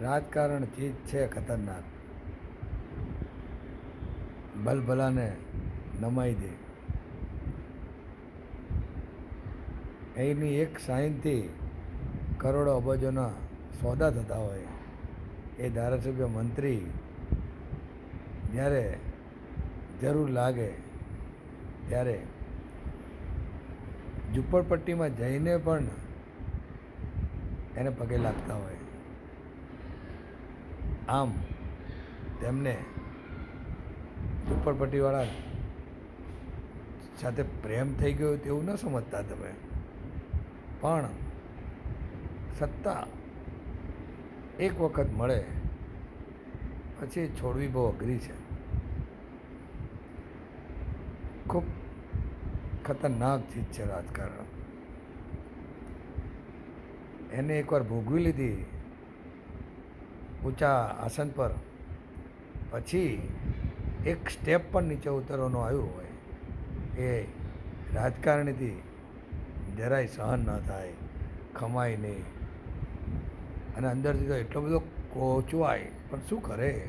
રાજકારણ ચીજ છે ખતરનાક. ભલભલાને નમાઈ દે. એની એક સાઈનથી કરોડો અબજોના સોદા થતા હોય. એ ધારાસભ્ય મંત્રી જ્યારે જરૂર લાગે ત્યારે ઝૂંપડપટ્ટીમાં જઈને પણ એને પગે લાગતા હોય. આમ તેમને ઝૂંપડપટ્ટીવાળા સાથે પ્રેમ થઈ ગયો તેવું ન સમજતા તમે. પણ સત્તા એક વખત મળે, પછી છોડવી બહુ અઘરી છે. ખૂબ ખતરનાક ચીજ છે રાજકારણ. એને એકવાર ભોગવી લીધી ઊંચા આસન પર. પછી એક સ્ટેપ પણ નીચે ઉતરવાનું આવ્યું હોય, એ રાજકારણીથી જરાય સહન ન થાય, ખમાય નહીં. અને અંદરથી તો એટલો બધો કોચવાય, પણ શું કરે?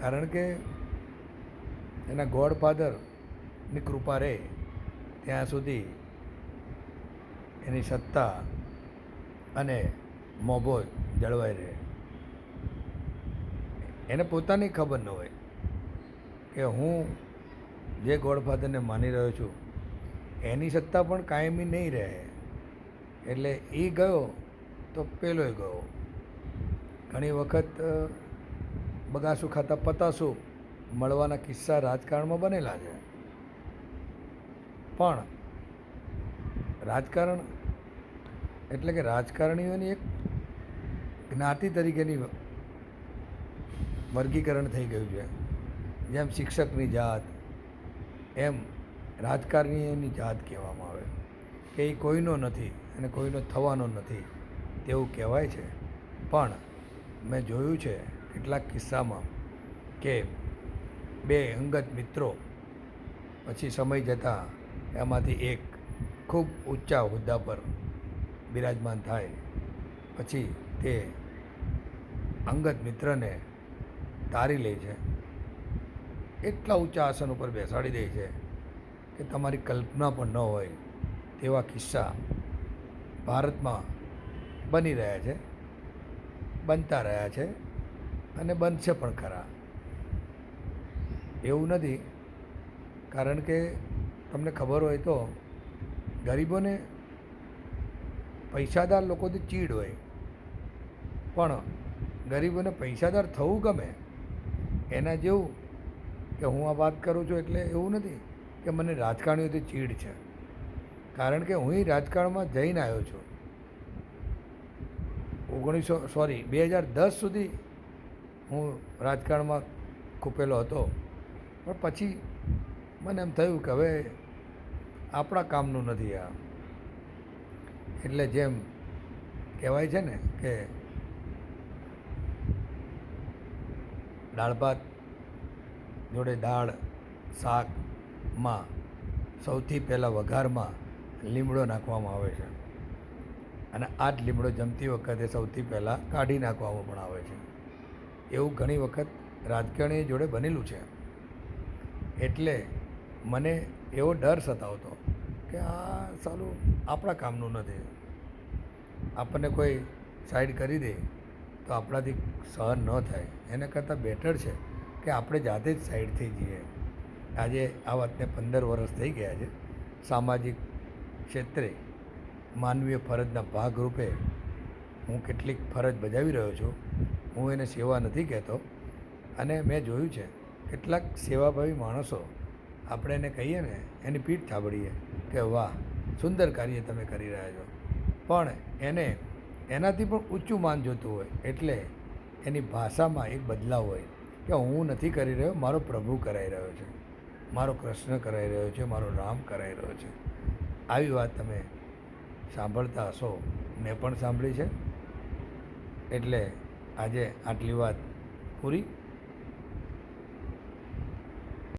કારણ કે એના ગોડફાધરની કૃપા રહે ત્યાં સુધી એની સત્તા અને મોભો જળવાઈ રહે. એને પોતાની ખબર ન હોય કે હું જે ગોડફાધરને માની રહ્યો છું, એની સત્તા પણ કાયમી નહીં રહે. એટલે એ ગયો તો પેલોય ગયો. ઘણી વખત બગાસું ખાતા પતાસું મળવાના કિસ્સા રાજકારણમાં બનેલા છે. પણ રાજકારણ એટલે કે રાજકારણીઓની એક જ્ઞાતિ તરીકેની વર્ગીકરણ થઈ ગયું છે. જેમ શિક્ષકની જાત, એમ રાજકારણીઓની જાત કહેવામાં આવે. કે એ કોઈનો નથી અને કોઈનો થવાનો નથી તેવું કહેવાય છે. પણ મેં જોયું છે કેટલાક કિસ્સામાં કે બે અંગત મિત્રો પછી સમય જતાં એમાંથી એક ખૂબ ઊંચા હોદ્દા પર બિરાજમાન થાય. પછી તે અંગત મિત્રને તારી લે છે. એટલા ઊંચા આસન ઉપર બેસાડી દે છે કે તમારી કલ્પના પણ ન હોય તેવા કિસ્સા ભારતમાં બની રહ્યા છે, બનતા રહ્યા છે અને બનશે પણ ખરા. એવું નથી, કારણ કે તમને ખબર હોય તો ગરીબોને પૈસાદાર લોકોથી ચીડ હોય. પણ ગરીબોને પૈસાદાર થવું ગમે, એના જેવું કે હું આ વાત કરું છું એટલે એવું નથી કે મને રાજકારણીઓથી ચીડ છે. કારણ કે હું રાજકારણમાં જઈને આવ્યો છું. ઓગણીસો, સોરી, બે હજાર દસ સુધી હું રાજકારણમાં ખૂપેલો હતો. પણ પછી મને એમ થયું કે હવે આપણા કામનું નથી આ. એટલે જેમ કહેવાય છે ને કે દાળ ભાત, જોડે દાળ શાકમાં સૌથી પહેલાં વઘારમાં લીમડો નાખવામાં આવે છે. અને આ જ લીમડો જમતી વખતે સૌથી પહેલાં કાઢી નાખવામાં પણ આવે છે. એવું ઘણી વખત રાજકારણી જોડે બનેલું છે. એટલે મને એવો ડર સતાવતો કે આ સાલું આપણા કામનું નથી. આપણને કોઈ સાઈડ કરી દે. તો આપણાથી સહન ન થાય. એના કરતાં બેટર છે કે આપણે જાતે જ સાઈડ થઈ જઈએ. આજે આ વાતને પંદર વર્ષ થઈ ગયા છે. સામાજિક ક્ષેત્રે માનવીય ફરજના ભાગરૂપે હું કેટલીક ફરજ બજાવી રહ્યો છું. હું એને સેવા નથી કહેતો. અને મેં જોયું છે, કેટલાક સેવાભાવી માણસો આપણે એને કહીએ ને, એની પીઠ થાબડીએ કે, વાહ, સુંદર કાર્ય તમે કરી રહ્યા છો. પણ એને એનાથી પણ ઊંચું માન જોતું હોય, એટલે એની ભાષામાં એક બદલાવ હોય કે હું નથી કરી રહ્યો, મારો પ્રભુ કરાઈ રહ્યો છે, મારો કૃષ્ણ કરાઈ રહ્યો છે, મારો રામ કરાઈ રહ્યો છે. આવી વાત તમે સાંભળતા હશો, મેં પણ સાંભળી છે. એટલે આજે આટલી વાત પૂરી.